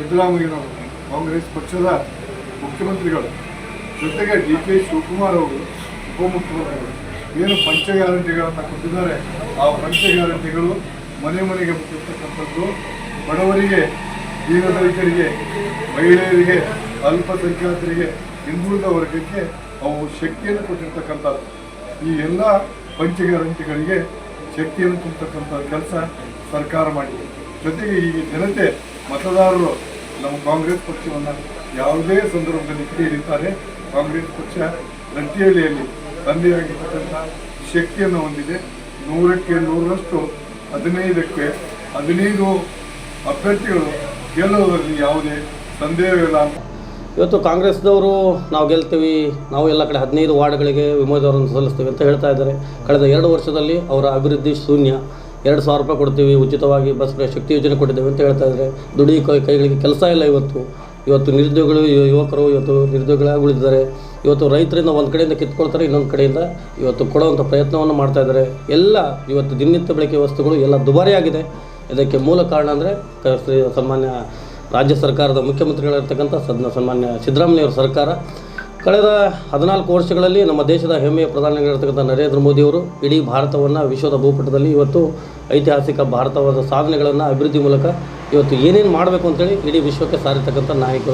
ಸಿದ್ದರಾಮಯ್ಯನವರು ಕಾಂಗ್ರೆಸ್ ಪಕ್ಷದ ಮುಖ್ಯಮಂತ್ರಿಗಳು, ಜೊತೆಗೆ ಡಿ ಕೆ ಶಿವಕುಮಾರ್ ಅವರು ಉಪಮುಖ್ಯಮಂತ್ರಿಗಳು. ಏನು ಪಂಚ ಗ್ಯಾರಂಟಿಗಳನ್ನು ಕೊಟ್ಟಿದ್ದಾರೆ, ಆ ಪಂಚ ಗ್ಯಾರಂಟಿಗಳು ಮನೆ ಮನೆಗೆ ಮುಟ್ಟಿರ್ತಕ್ಕಂಥದ್ದು. ಬಡವರಿಗೆ ದೀನದಲಿತರಿಗೆ ಮಹಿಳೆಯರಿಗೆ, ಅಲ್ಪಸಂಖ್ಯಾತರಿಗೆ ಹಿಂದುಳಿದ ವರ್ಗಕ್ಕೆ ಅವು ಶಕ್ತಿಯನ್ನು ಕೊಟ್ಟಿರ್ತಕ್ಕಂಥದ್ದು. ಈ ಎಲ್ಲ ಪಂಚ ಗ್ಯಾರಂಟಿಗಳಿಗೆ ಶಕ್ತಿಯನ್ನು ತುಂಬತಕ್ಕಂಥ ಕೆಲಸ ಸರ್ಕಾರ ಮಾಡಿದೆ. ಜೊತೆಗೆ ಈ ಜನತೆ ಮತದಾರರು ನಮ್ಮ ಕಾಂಗ್ರೆಸ್ ಪಕ್ಷವನ್ನು ಯಾವುದೇ ಸಂದರ್ಭದಲ್ಲಿ ಕೈ ಕಾಂಗ್ರೆಸ್ ಪಕ್ಷ ರಟ್ಟಿಹಳ್ಳಿಯಲ್ಲಿ ತಂದೆಯಾಗಿರ್ತಕ್ಕಂಥ ಶಕ್ತಿಯನ್ನು ಹೊಂದಿದೆ. ನೂರಕ್ಕೆ ನೂರರಷ್ಟು ಹದಿನೈದಕ್ಕೆ ಹದಿನೈದು ಅಭ್ಯರ್ಥಿಗಳು ಗೆಲ್ಲುವುದರಲ್ಲಿ ಯಾವುದೇ ಸಂದೇಹವಿಲ್ಲ ಇವತ್ತು ಕಾಂಗ್ರೆಸ್ದವರು ನಾವು ಗೆಲ್ತೀವಿ, ನಾವು ಎಲ್ಲ ಕಡೆ ಹದಿನೈದು ವಾರ್ಡ್ಗಳಿಗೆ ವಿಮೋದವರನ್ನು ಸಲ್ಲಿಸ್ತೀವಿ ಅಂತ ಹೇಳ್ತಾ ಇದ್ದಾರೆ. ಕಳೆದ ಎರಡು ವರ್ಷದಲ್ಲಿ ಅವರ ಅಭಿವೃದ್ಧಿ ಶೂನ್ಯ. ಎರಡು ಸಾವಿರ ರೂಪಾಯಿ ಕೊಡ್ತೀವಿ, ಉಚಿತವಾಗಿ ಬಸ್ ಶಕ್ತಿ ಯೋಜನೆ ಕೊಟ್ಟಿದ್ದೇವೆ ಅಂತ ಹೇಳ್ತಾ ಇದ್ದಾರೆ. ದುಡಿ ಕೈಗಳಿಗೆ ಕೆಲಸ ಇಲ್ಲ ಇವತ್ತು. ಇವತ್ತು ನಿರುದ್ಯೋಗಿಗಳು ಯುವಕರು ಇವತ್ತು ನಿರುದ್ಯೋಗಿಗಳಾಗಿ ಉಳಿದಿದ್ದಾರೆ ಇವತ್ತು ರೈತರಿಂದ ಒಂದು ಕಡೆಯಿಂದ ಕಿತ್ಕೊಳ್ತಾರೆ, ಇನ್ನೊಂದು ಕಡೆಯಿಂದ ಇವತ್ತು ಕೊಡುವಂಥ ಪ್ರಯತ್ನವನ್ನು ಮಾಡ್ತಾ ಇದ್ದಾರೆ. ಎಲ್ಲ ಇವತ್ತು ದಿನನಿತ್ಯ ಬಳಕೆ ವಸ್ತುಗಳು ಎಲ್ಲ ದುಬಾರಿಯಾಗಿದೆ ಇದಕ್ಕೆ ಮೂಲ ಕಾರಣ ಅಂದರೆ ಸನ್ಮಾನ್ಯ ರಾಜ್ಯ ಸರ್ಕಾರದ ಮುಖ್ಯಮಂತ್ರಿಗಳಿರ್ತಕ್ಕಂಥ ಸದ್ನ ಸನ್ಮಾನ್ಯ ಸಿದ್ದರಾಮಯ್ಯವ್ರ ಸರ್ಕಾರ. ಕಳೆದ ಹದಿನಾಲ್ಕು ವರ್ಷಗಳಲ್ಲಿ ನಮ್ಮ ದೇಶದ ಹೆಮ್ಮೆಯ ಪ್ರಧಾನಿಯಾಗಿರ್ತಕ್ಕಂಥ ನರೇಂದ್ರ ಮೋದಿಯವರು ಇಡೀ ಭಾರತವನ್ನು, ವಿಶ್ವದ ಭೂಪಟದಲ್ಲಿ ಇವತ್ತು ಐತಿಹಾಸಿಕ ಭಾರತವಾದ ಸಾಧನೆಗಳನ್ನು ಅಭಿವೃದ್ಧಿ ಮೂಲಕ ಇವತ್ತು ಏನೇನು ಮಾಡಬೇಕು ಅಂತೇಳಿ ಇಡೀ ವಿಶ್ವಕ್ಕೆ ಸಾರಿರ್ತಕ್ಕಂಥ ನಾಯಕರು